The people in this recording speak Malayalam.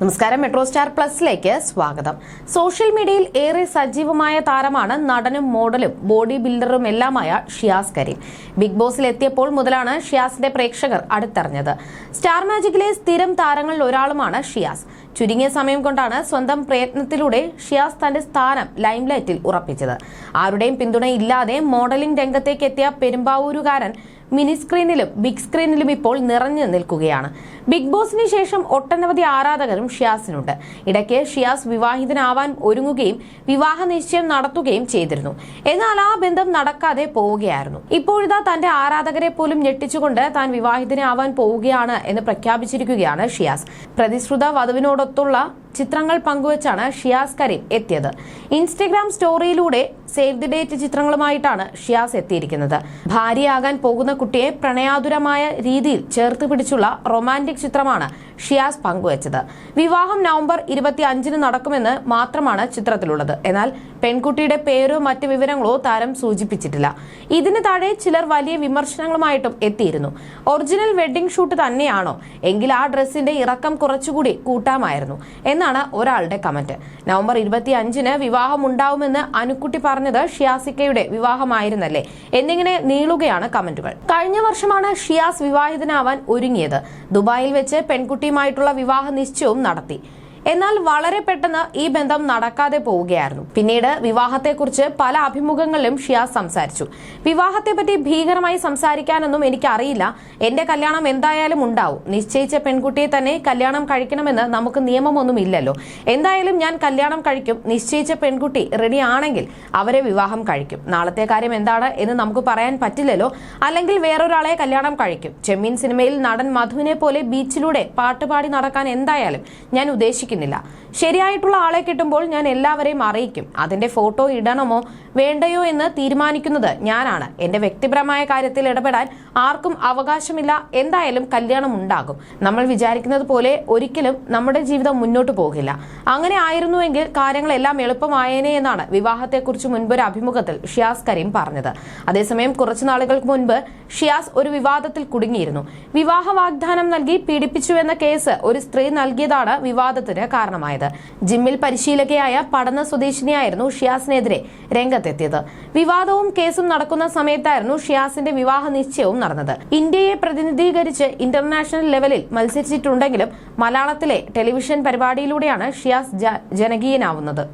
നമസ്കാരം മെട്രോ സ്റ്റാർ പ്ലസിലേക്ക് സ്വാഗതം. സോഷ്യൽ മീഡിയയിൽ ഏറെ സജീവമായ താരമാണ് നടനും മോഡലും ബോഡി ബിൽഡറും എല്ലാമായ ഷിയാസ് കരീം. ബിഗ് ബോസിൽ എത്തിയപ്പോൾ മുതലാണ് ഷിയാസിന്റെ പ്രേക്ഷകർ അടുത്തറിഞ്ഞത്. സ്റ്റാർ മാജിക്കിലെ സ്ഥിരം താരങ്ങളിൽ ഒരാളുമാണ് ഷിയാസ്. ചുരുങ്ങിയ സമയം കൊണ്ടാണ് സ്വന്തം പ്രയത്നത്തിലൂടെ ഷിയാസ് തന്റെ സ്ഥാനം ലൈംലൈറ്റിൽ ഉറപ്പിച്ചത്. ആരുടെയും പിന്തുണയില്ലാതെ മോഡലിംഗ് രംഗത്തേക്ക് എത്തിയ പെരുമ്പാവൂരുകാരൻ മിനി സ്ക്രീനിലും ബിഗ് സ്ക്രീനിലും ഇപ്പോൾ നിറഞ്ഞു നിൽക്കുകയാണ്. ബിഗ് ബോസിന് ശേഷം ഒട്ടനവധി ആരാധകരും ഷിയാസിനുണ്ട്. ഇടയ്ക്ക് ഷിയാസ് വിവാഹിതനാവാൻ ഒരുങ്ങുകയും വിവാഹ നിശ്ചയം നടത്തുകയും ചെയ്തിരുന്നു. എന്നാൽ ആ ബന്ധം നടക്കാതെ പോവുകയായിരുന്നു. ഇപ്പോഴിതാ തന്റെ ആരാധകരെ പോലും ഞെട്ടിച്ചുകൊണ്ട് താൻ വിവാഹിതനാവാൻ പോവുകയാണ് എന്ന് പ്രഖ്യാപിച്ചിരിക്കുകയാണ് ഷിയാസ്. പ്രതിശ്രുത വധുവിനോടൊത്തുള്ള ചിത്രങ്ങൾ പങ്കുവച്ചാണ് ഷിയാസ് കരീം എത്തിയത്. ഇൻസ്റ്റഗ്രാം സ്റ്റോറിയിലൂടെ സേവ് ദി ഡേറ്റ് ചിത്രങ്ങളുമായിട്ടാണ് ഷിയാസ് എത്തിയിരിക്കുന്നത്. ഭാര്യയാകാൻ പോകുന്ന കുട്ടിയെ പ്രണയാതുരമായ രീതിയിൽ ചേർത്ത് പിടിച്ചുള്ള റൊമാന്റിക് ചിത്രമാണ് ഷിയാസ് പങ്കുവച്ചത്. വിവാഹം നവംബർ ഇരുപത്തി അഞ്ചിന് നടക്കുമെന്ന് മാത്രമാണ് ചിത്രത്തിലുള്ളത്. എന്നാൽ പെൺകുട്ടിയുടെ പേരോ മറ്റ് വിവരങ്ങളോ താരം സൂചിപ്പിച്ചിട്ടില്ല. ഇതിന് താഴെ ചിലർ വലിയ വിമർശനങ്ങളുമായിട്ടും എത്തിയിരുന്നു. ഒറിജിനൽ വെഡ്ഡിംഗ് ഷൂട്ട് തന്നെയാണോ? എങ്കിൽ ആ ഡ്രസ്സിന്റെ ഇറക്കം കുറച്ചുകൂടി കൂട്ടാമായിരുന്നു. എന്നാണ് ഒരാളുടെ കമന്റ്. നവംബർ ഇരുപത്തി അഞ്ചിന് വിവാഹം ഉണ്ടാവുമെന്ന് അനുക്കുട്ടി പറഞ്ഞത് ഷിയാസിക്കയുടെ വിവാഹമായിരുന്നല്ലേ? എന്നിങ്ങനെ നീളുകയാണ് കമന്റുകൾ. കഴിഞ്ഞ വർഷമാണ് ഷിയാസ് വിവാഹിതനാവാൻ ഒരുങ്ങിയത്. ദുബായിൽ വെച്ച് പെൺകുട്ടിയുമായിട്ടുള്ള വിവാഹ നിശ്ചയവും നടത്തി. എന്നാൽ വളരെ പെട്ടെന്ന് ഈ ബന്ധം നടക്കാതെ പോവുകയായിരുന്നു. പിന്നീട് വിവാഹത്തെക്കുറിച്ച് പല അഭിമുഖങ്ങളിലും ഷിയാസ് സംസാരിച്ചു. വിവാഹത്തെപ്പറ്റി ഭീകരമായി സംസാരിക്കാനൊന്നും എനിക്കറിയില്ല. എന്റെ കല്യാണം എന്തായാലും ഉണ്ടാവും. നിശ്ചയിച്ച പെൺകുട്ടിയെ തന്നെ കല്യാണം കഴിക്കണമെന്ന് നമുക്ക് നിയമമൊന്നും ഇല്ലല്ലോ എന്തായാലും ഞാൻ കല്യാണം കഴിക്കും. നിശ്ചയിച്ച പെൺകുട്ടി റെഡി ആണെങ്കിൽ അവരെ വിവാഹം കഴിക്കും. നാളത്തെ കാര്യം എന്താണ് എന്ന് നമുക്ക് പറയാൻ പറ്റില്ലല്ലോ. അല്ലെങ്കിൽ വേറൊരാളെ കല്യാണം കഴിക്കും. ചെമ്മീൻ സിനിമയിൽ നടൻ മധുവിനെ പോലെ ബീച്ചിലൂടെ പാട്ടുപാടി നടക്കാൻ എന്തായാലും ഞാൻ ശരിയായിട്ടുള്ള ആളെ കിട്ടുമ്പോൾ ഞാൻ എല്ലാവരെയും അറിയിക്കും. അതിന്റെ ഫോട്ടോ ഇടണമോ? വേണ്ടയോ എന്ന് തീരുമാനിക്കുന്നത് ഞാനാണ്. എന്റെ വ്യക്തിപരമായ കാര്യത്തിൽ ഇടപെടാൻ ആർക്കും അവകാശമില്ല. എന്തായാലും കല്യാണം ഉണ്ടാകും. നമ്മൾ വിചാരിക്കുന്നത് പോലെ ഒരിക്കലും നമ്മുടെ ജീവിതം മുന്നോട്ട് പോകില്ല. അങ്ങനെ ആയിരുന്നുവെങ്കിൽ കാര്യങ്ങളെല്ലാം എളുപ്പമായേനെ എന്നാണ് വിവാഹത്തെക്കുറിച്ച് മുൻപൊരു അഭിമുഖത്തിൽ ഷിയാസ് കരീം പറഞ്ഞത്. അതേസമയം കുറച്ചു നാളുകൾക്ക് മുൻപ് ഷിയാസ് ഒരു വിവാദത്തിൽ കുടുങ്ങിയിരുന്നു. വിവാഹ വാഗ്ദാനം നൽകി പീഡിപ്പിച്ചുവെന്ന കേസ് ഒരു സ്ത്രീ നൽകിയതാണ് വിവാദത്തിന് കാരണമായത്. ജിമ്മിൽ പരിശീലകയായ പഠന സ്വദേശിനിയായിരുന്നു ഷിയാസിനെതിരെ രംഗത്തെത്തിയത്. വിവാദവും കേസും നടക്കുന്ന സമയത്തായിരുന്നു ഷിയാസിന്റെ വിവാഹ നിശ്ചയവും നടന്നത്. ഇന്ത്യയെ പ്രതിനിധീകരിച്ച് ഇന്റർനാഷണൽ ലെവലിൽ മത്സരിച്ചിട്ടുണ്ടെങ്കിലും മലയാളത്തിലെ ടെലിവിഷൻ പരിപാടിയിലൂടെയാണ് ഷിയാസ് ജനകീയനാവുന്നത്.